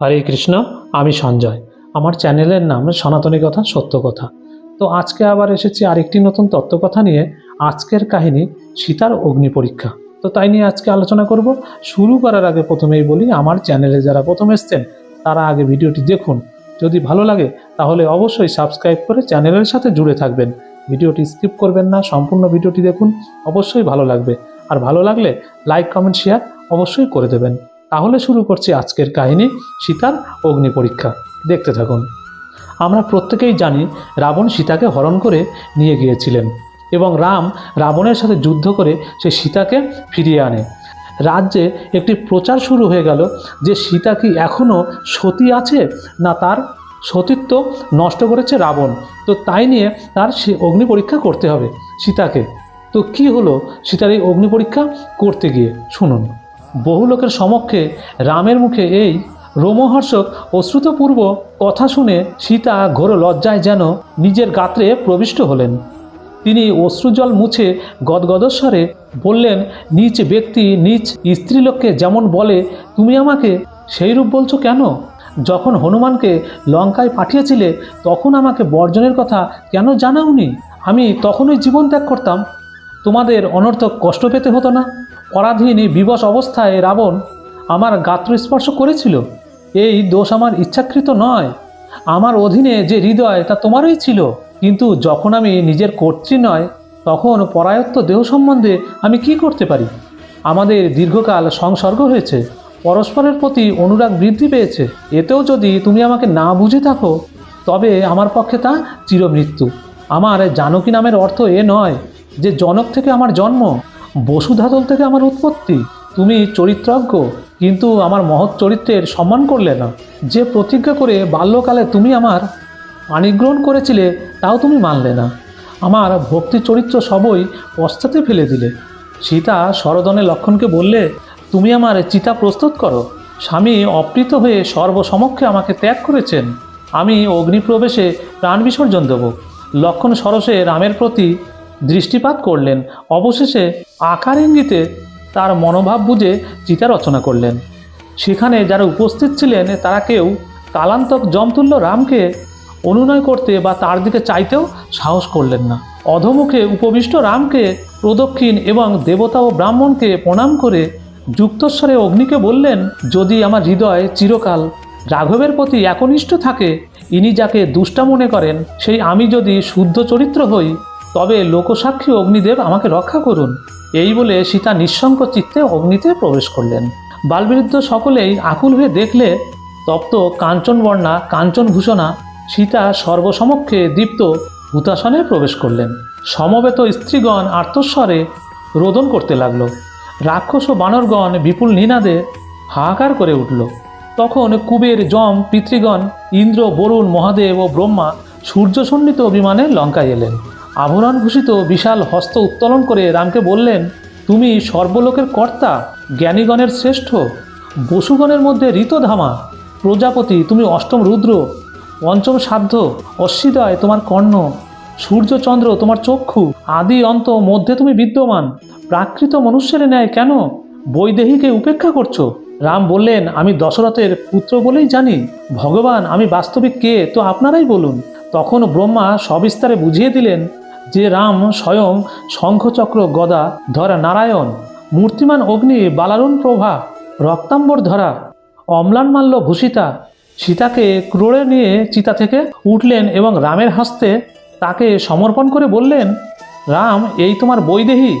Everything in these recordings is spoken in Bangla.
হরে কৃষ্ণ, আমি সঞ্জয়। আমার চ্যানেলের নাম সনাতনী কথা, সত্য কথা। তো আজকে আবার এসেছি আরেকটি নতুন তত্ত্বকথা নিয়ে। আজকের কাহিনী সীতার অগ্নি পরীক্ষা। তো তাই নিয়ে আজকে আলোচনা করব। শুরু করার আগে প্রথমেই বলি, আমার চ্যানেলে যারা প্রথম এসছেন, তারা আগে ভিডিওটি দেখুন। যদি ভালো লাগে, তাহলে অবশ্যই সাবস্ক্রাইব করে চ্যানেলের সাথে জুড়ে থাকবেন। ভিডিওটি স্কিপ করবেন না, সম্পূর্ণ ভিডিওটি দেখুন। অবশ্যই ভালো লাগবে। আর ভালো লাগলে লাইক, কমেন্ট, শেয়ার অবশ্যই করে দেবেন। তাহলে শুরু করছি আজকের কাহিনী, সীতার অগ্নি পরীক্ষা। দেখতে থাকুন। আমরা প্রত্যেকেই জানি রাবণ সীতাকে হরণ করে নিয়ে গিয়েছিলেন এবং রাম রাবণের সাথে যুদ্ধ করে সে সীতাকে ফিরিয়ে আনে। রাজ্যে একটি প্রচার শুরু হয়ে গেল যে সীতা কি এখনও সতী আছে না তার সতীত্ব নষ্ট করেছে রাবণ। তো তাই নিয়ে তার সে অগ্নি পরীক্ষা করতে হবে সীতাকে। তো কি হলো সীতার এই অগ্নি পরীক্ষা করতে গিয়ে? শুনুন। বহু লোকের সমক্ষে রামের মুখে এই রোমহর্ষক অশ্রুতপূর্ব কথা শুনে সীতা ঘোর লজ্জায় যেন নিজের গাত্রে প্রবিষ্ট হলেন। তিনি অশ্রুজল মুছে গদগদস্বরে বললেন নিচ ব্যক্তি, নিজ স্ত্রীলোককে যেমন বলে, তুমি আমাকে সেই রূপ বলছো কেন? যখন হনুমানকে লঙ্কায় পাঠিয়েছিলে, তখন আমাকে বর্জনের কথা কেন জানাওনি? আমি তখনই জীবন ত্যাগ করতাম। তোমাদের অনর্থক কষ্ট পেতে হতো না? পরাধীন এই বিবশ অবস্থায় রাবণ আমার গাত্র স্পর্শ করেছিল। এই দোষ আমার ইচ্ছাকৃত নয়। আমার অধীনে যে হৃদয়, তা তোমারই ছিল। কিন্তু যখন আমি নিজের কর্তৃ নয়, তখন পরায়ত্ত দেহ সম্বন্ধে আমি কি করতে পারি? আমাদের দীর্ঘকাল সংসর্গ হয়েছে। পরস্পরের প্রতি অনুরাগ বৃদ্ধি পেয়েছে। এতেও যদি তুমি আমাকে না বুঝে থাকো, তবে আমার পক্ষে তা চিরমৃত্যু। আমার জানকী নামের অর্থ এ নয় যে, জনক থেকে আমার জন্ম বসুধাতল থেকে আমার উৎপত্তি। তুমি চরিত্রজ্ঞ, কিন্তু আমার মহৎ চরিত্রের সম্মান করলে না। যে প্রতিজ্ঞা করে বাল্যকালে তুমি আমার পানিগ্রহণ করেছিলে, তাও তুমি মানলে না। আমার ভক্তি চরিত্র সবই পশ্চাতে ফেলে দিলে। সীতা শরদনে লক্ষণকে বললে, তুমি আমার চিতা প্রস্তুত করো। স্বামী অপ্রীত হয়ে সর্বসমক্ষে আমাকে ত্যাগ করেছেন। আমি অগ্নিপ্রবেশে প্রাণ বিসর্জন দেব। লক্ষণ সরসে রামের প্রতি দৃষ্টিপাত করলেন। অবশেষে আকার ইঙ্গিতে তার মনোভাব বুঝে চিতা রচনা করলেন। সেখানে যারা উপস্থিত ছিলেন, তারা কেউ কালান্তক জমতুল্য রামকে অনুনয় করতে বা তার দিকে চাইতেও সাহস করলেন না। অধমুখে উপবিষ্ট রামকে প্রদক্ষিণ এবং দেবতা ও ব্রাহ্মণকে প্রণাম করে যুক্তস্বরে অগ্নিকে বললেন, যদি আমার হৃদয় চিরকাল রাঘবের প্রতি একনিষ্ঠ থাকে, ইনি যাকে দুষ্টা মনে করেন, সেই আমি যদি শুদ্ধ চরিত্র হই, তবে লোকসাক্ষী অগ্নিদেব আমাকে রক্ষা করুন। এই বলে সীতা নিঃসঙ্ক চিত্তে অগ্নিতে প্রবেশ করলেন। বালবিরুদ্ধ সকলেই আকুল হয়ে দেখলে তপ্ত কাঞ্চনবর্ণা, কাঞ্চনভূষণা, সীতা সর্বসমক্ষে দীপ্ত ভূতাসনে প্রবেশ করলেন। সমবেত স্ত্রীগণ আর্তস্বরে রোদন করতে লাগল। রাক্ষস ও বানরগণ বিপুল নিনাদে হাহাকার করে উঠল। তখন কুবের যম পিতৃগণ, ইন্দ্র, বরুণ, মহাদেব ও ব্রহ্মা সূর্যসন্নিত বিমানে লঙ্কায় এলেন। আভরণভূষিত বিশাল হস্ত উত্তোলন করে রামকে বললেন, তুমি সর্বলোকের কর্তা, জ্ঞানীগণের শ্রেষ্ঠ, বসুগণের মধ্যে ঋতধামা, প্রজাপতি, তুমি অষ্টম রুদ্র, পঞ্চম সাধ্য, অশ্বিদয় তোমার কর্ণ, সূর্যচন্দ্র তোমার চক্ষু, আদি অন্ত মধ্যে তুমি বিদ্যমান, প্রাকৃত মনুষ্যের ন্যায় কেন বৈদেহীকে উপেক্ষা করছ? রাম বললেন, আমি দশরথের পুত্র বলেই জানি। ভগবান, আমি বাস্তবিক কে, তো আপনারাই বলুন। তখন ব্রহ্মা সবিস্তারে বুঝিয়ে দিলেন যে রাম স্বয়ং শঙ্খচক্র গদা ধরা নারায়ণ, মূর্তিমান অগ্নি বালারুণ প্রভা, রক্তাম্বর ধরা, অম্লান মাল্য ভূষিতা, সীতাকে ক্রোড়ে নিয়ে চিতা থেকে উঠলেন এবং রামের হস্তে তাকে সমর্পণ করে বললেন, রাম, এই তোমার বৈদেহী।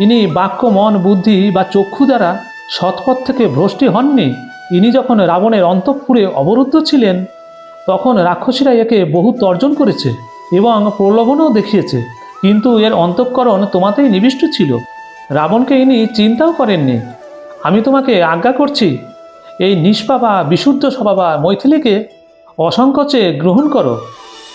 ইনি বাক্য, মন, বুদ্ধি বা চক্ষু দ্বারা সৎপথ থেকে ভ্রষ্টি হননি। ইনি যখন রাবণের অন্তঃপুরে অবরুদ্ধ ছিলেন, তখন রাক্ষসীরা একে বহু তর্জন করেছে। এবং প্রলোভনও দেখিয়েছে। কিন্তু এর অন্তঃকরণ তোমাতেই নিবিষ্ট ছিল। রাবণকে ইনি চিন্তাও করেননি। আমি তোমাকে আজ্ঞা করছি, এই নিষ্পাপা বিশুদ্ধ স্বভাবা মৈথিলীকে অসংকোচে গ্রহণ করো।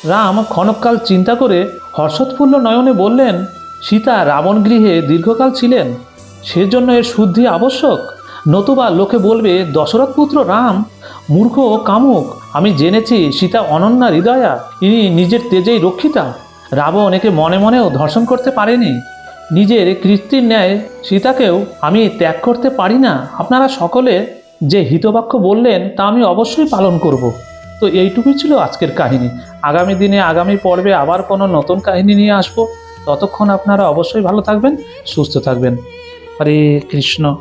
রাম ক্ষণকাল চিন্তা করে হর্ষৎফুল্ল নয়নে বললেন, সীতা রাবণ গৃহে দীর্ঘকাল ছিলেন, সেজন্য এর শুদ্ধি আবশ্যক। নতুবা লোকে বলবে, দশরথ পুত্র রাম মূর্খ ও কামুক আমি জেনেছি সীতা অনন্যা হৃদয়া, ইনি নিজের তেজেই রক্ষিতা। রাবণ একে মনে মনেও ধর্ষণ করতে পারেনি। নিজের কৃত্রির ন্যায় সীতাকেও আমি ত্যাগ করতে পারি না। আপনারা সকলে যে হিতবাক্য বললেন, তা আমি অবশ্যই পালন করব। তো এইটুকুই ছিল আজকের কাহিনী। আগামী দিনে, আগামী পর্বে আবার কোনো নতুন কাহিনী নিয়ে আসব। ততক্ষণ আপনারা অবশ্যই ভালো থাকবেন, সুস্থ থাকবেন। হরে কৃষ্ণ।